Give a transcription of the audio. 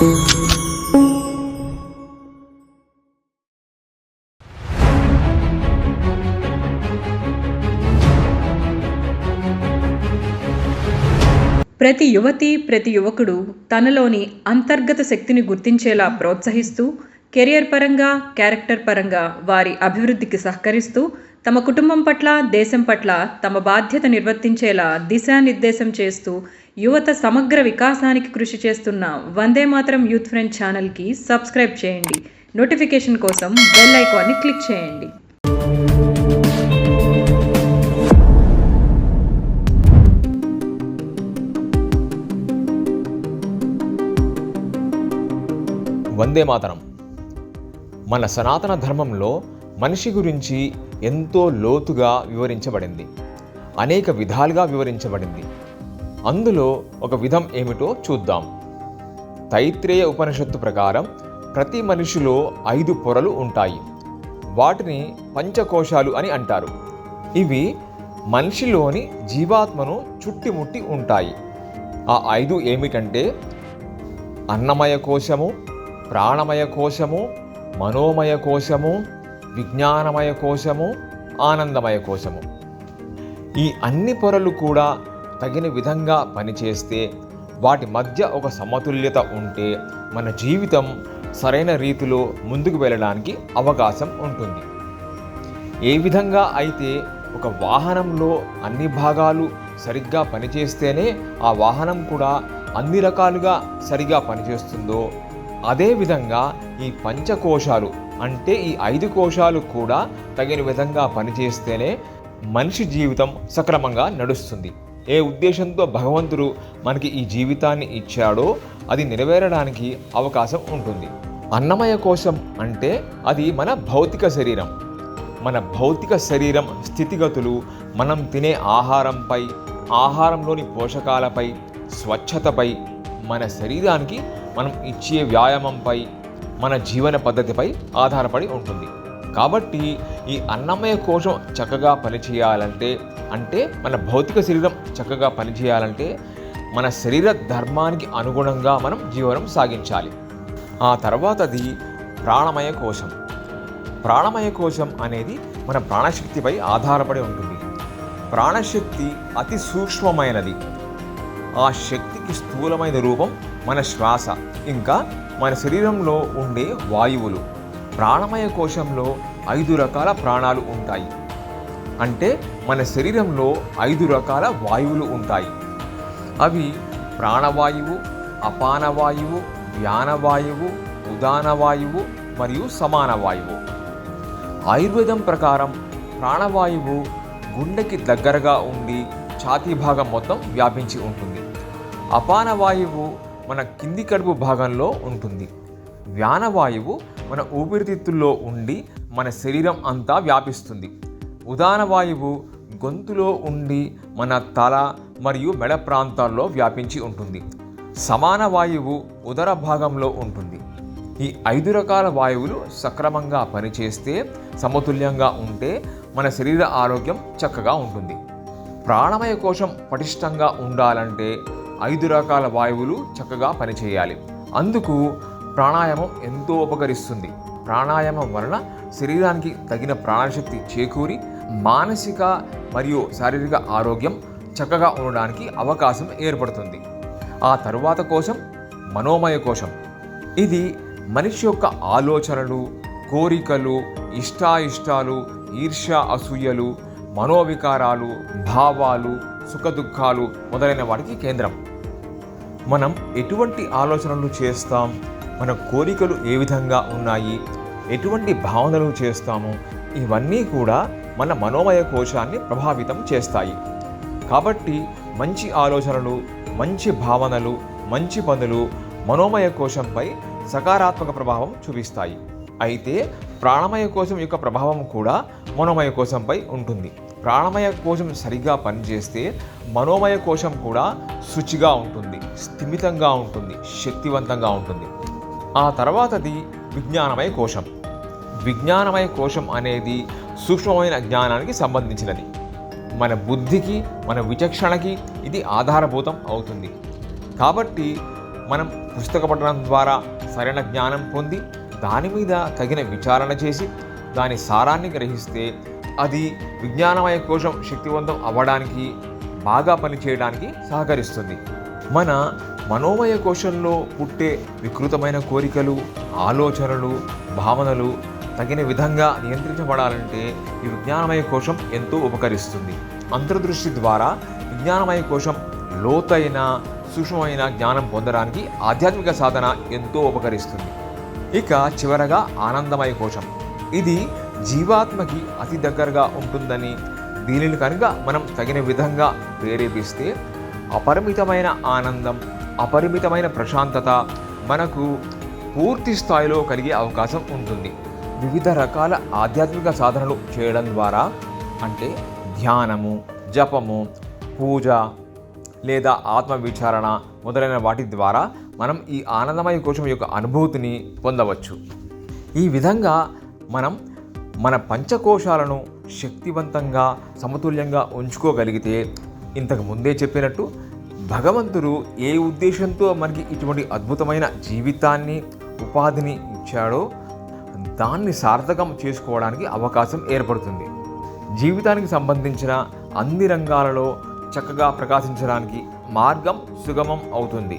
ప్రతి యువతి ప్రతి యువకుడు తనలోని అంతర్గత శక్తిని గుర్తించేలా ప్రోత్సహిస్తూ కెరియర్ పరంగా క్యారెక్టర్ పరంగా వారి అభివృద్ధికి సహకరిస్తూ తమ కుటుంబం పట్ల దేశం పట్ల తమ బాధ్యత నిర్వర్తించేలా దిశానిర్దేశం చేస్తూ యువత సమగ్ర వికాసానికి కృషి చేస్తున్న వందే మాతరం యూత్ ఫ్రెండ్ ఛానల్కి సబ్స్క్రైబ్ చేయండి. నోటిఫికేషన్ కోసం బెల్ ఐకాన్ని క్లిక్ చేయండి. వందే మాతరం మన సనాతన ధర్మంలో మనిషి గురించి ఎంతో లోతుగా వివరించబడింది. అనేక విధాలుగా వివరించబడింది. అందులో ఒక విధం ఏమిటో చూద్దాం. తైత్రేయ ఉపనిషత్తు ప్రకారం ప్రతి మనిషిలో ఐదు పొరలు ఉంటాయి. వాటిని పంచకోశాలు అని అంటారు. ఇవి మనిషిలోని జీవాత్మను చుట్టిముట్టి ఉంటాయి. ఆ ఐదు ఏమిటంటే అన్నమయ కోశము ప్రాణమయ కోశము మనోమయ కోశము విజ్ఞానమయ కోశము ఆనందమయ కోశము. ఈ అన్ని పొరలు కూడా తగిన విధంగా పనిచేస్తే వాటి మధ్య ఒక సమతుల్యత ఉంటే మన జీవితం సరైన రీతిలో ముందుకు వెళ్ళడానికి అవకాశం ఉంటుంది. ఏ విధంగా అయితే ఒక వాహనంలో అన్ని భాగాలు సరిగ్గా పనిచేస్తేనే ఆ వాహనం కూడా అన్ని రకాలుగా సరిగా పనిచేస్తుందో అదేవిధంగా ఈ పంచకోశాలు అంటే ఈ ఐదు కోశాలు కూడా తగిన విధంగా పనిచేస్తేనే మనిషి జీవితం సక్రమంగా నడుస్తుంది. ఏ ఉద్దేశంతో భగవంతుడు మనకి ఈ జీవితాన్ని ఇచ్చాడో అది నెరవేరడానికి అవకాశం ఉంటుంది. అన్నమయ కోశం అంటే అది మన భౌతిక శరీరం. మన భౌతిక శరీరం స్థితిగతులు మనం తినే ఆహారంపై ఆహారంలోని పోషకాలపై స్వచ్ఛతపై మన శరీరానికి మనం ఇచ్చే వ్యాయామంపై మన జీవన పద్ధతిపై ఆధారపడి ఉంటుంది. కాబట్టి ఈ అన్నమయ కోశం చక్కగా పనిచేయాలంటే అంటే మన భౌతిక శరీరం చక్కగా పనిచేయాలంటే మన శరీర ధర్మానికి అనుగుణంగా మనం జీవనం సాగించాలి. ఆ తర్వాతది ప్రాణమయ కోశం. ప్రాణమయ కోశం అనేది మన ప్రాణశక్తిపై ఆధారపడి ఉంటుంది. ప్రాణశక్తి అతి సూక్ష్మమైనది. ఆ శక్తికి స్థూలమైన రూపం మన శ్వాస ఇంకా మన శరీరంలో ఉండే వాయువులు ప్రాణమయ కోశంలో ఐదు రకాల ప్రాణాలు ఉంటాయి. అంటే మన శరీరంలో ఐదు రకాల వాయువులు ఉంటాయి. అవి ప్రాణవాయువు అపానవాయువు వ్యానవాయువు ఉదానవాయువు మరియు సమాన వాయువు ఆయుర్వేదం ప్రకారం ప్రాణవాయువు గుండెకి దగ్గరగా ఉండి ఛాతీ భాగం మొత్తం వ్యాపించి ఉంటుంది. అపాన వాయువు మన కింది కడుపు భాగంలో ఉంటుంది. వ్యానవాయువు మన ఊపిరితిత్తుల్లో ఉండి మన శరీరం అంతా వ్యాపిస్తుంది. ఉదాన వాయువు గొంతులో ఉండి మన తల మరియు మెడ ప్రాంతాల్లో వ్యాపించి ఉంటుంది. సమాన వాయువు ఉదర భాగంలో ఉంటుంది. ఈ ఐదు రకాల వాయువులు సక్రమంగా పనిచేస్తే సమతుల్యంగా ఉంటే మన శరీర ఆరోగ్యం చక్కగా ఉంటుంది. ప్రాణమయ కోశం పటిష్టంగా ఉండాలంటే ఐదు రకాల వాయువులు చక్కగా పనిచేయాలి. అందుకు ప్రాణాయామం ఎంతో ఉపకరిస్తుంది. ప్రాణాయామం వలన శరీరానికి తగిన ప్రాణశక్తి చేకూరి మానసిక మరియు శారీరక ఆరోగ్యం చక్కగా ఉండడానికి అవకాశం ఏర్పడుతుంది. ఆ తరువాత కోశం మనోమయ కోశం. ఇది మనిషి యొక్క ఆలోచనలు కోరికలు ఇష్టాయిష్టాలు ఈర్ష్య అసూయలు మనోవికారాలు భావాలు సుఖదుఖాలు మొదలైన వాటికి కేంద్రం. మనం ఎటువంటి ఆలోచనలు చేస్తాం? మన కోరికలు ఏ విధంగా ఉన్నాయి? ఎటువంటి భావనలు చేస్తాము? ఇవన్నీ కూడా మన మనోమయ కోశాన్ని ప్రభావితం చేస్తాయి. కాబట్టి మంచి ఆలోచనలు మంచి భావనలు మంచి పనులు మనోమయ కోశంపై సకారాత్మక ప్రభావం చూపిస్తాయి. అయితే ప్రాణమయ కోశం యొక్క ప్రభావం కూడా మనోమయ కోశంపై ఉంటుంది. ప్రాణమయ కోశం సరిగా పనిచేస్తే మనోమయ కోశం కూడా శుచిగా ఉంటుంది స్థిమితంగా ఉంటుంది శక్తివంతంగా ఉంటుంది. ఆ తర్వాతది విజ్ఞానమయ కోశం. విజ్ఞానమయ కోశం అనేది సూక్ష్మమైన జ్ఞానానికి సంబంధించినది. మన బుద్ధికి మన విచక్షణకి ఇది ఆధారభూతం అవుతుంది. కాబట్టి మనం పుస్తక పఠనం ద్వారా సరైన జ్ఞానం పొంది దాని మీద తగిన విచారణ చేసి దాని సారాన్ని గ్రహిస్తే అది విజ్ఞానమయ కోశం శక్తివంతం అవ్వడానికి బాగా పనిచేయడానికి సహకరిస్తుంది. మన మనోమయ కోశంలో పుట్టే వికృతమైన కోరికలు ఆలోచనలు భావనలు తగిన విధంగా నియంత్రించబడాలంటే ఈ విజ్ఞానమయ కోశం ఎంతో ఉపకరిస్తుంది. అంతర్దృష్టి ద్వారా విజ్ఞానమయ కోశం లోతైన సూక్ష్మమైన జ్ఞానం పొందడానికి ఆధ్యాత్మిక సాధన ఎంతో ఉపకరిస్తుంది. ఇక చివరగా ఆనందమయ కోశం. ఇది జీవాత్మకి అతి దగ్గరగా ఉంటుందని దీనిని కనుక మనం తగిన విధంగా ప్రేరేపిస్తే అపరిమితమైన ఆనందం అపరిమితమైన ప్రశాంతత మనకు పూర్తి స్థాయిలో కలిగే అవకాశం ఉంటుంది. వివిధ రకాల ఆధ్యాత్మిక సాధనలు చేయడం ద్వారా అంటే ధ్యానము జపము పూజ లేదా ఆత్మ విచారణ మొదలైన వాటి ద్వారా మనం ఈ ఆనందమయ కోశం యొక్క అనుభూతిని పొందవచ్చు. ఈ విధంగా మనం మన పంచకోశాలను శక్తివంతంగా సమతుల్యంగా ఉంచుకోగలిగితే ఇంతకు ముందే చెప్పినట్టు భగవంతుడు ఏ ఉద్దేశంతో మనకి ఇటువంటి అద్భుతమైన జీవితాన్ని ఉపాధిని ఇచ్చాడో దాన్ని సార్థకం చేసుకోవడానికి అవకాశం ఏర్పడుతుంది. జీవితానికి సంబంధించిన అన్ని రంగాలలో చక్కగా ప్రకాశించడానికి మార్గం సుగమం అవుతుంది.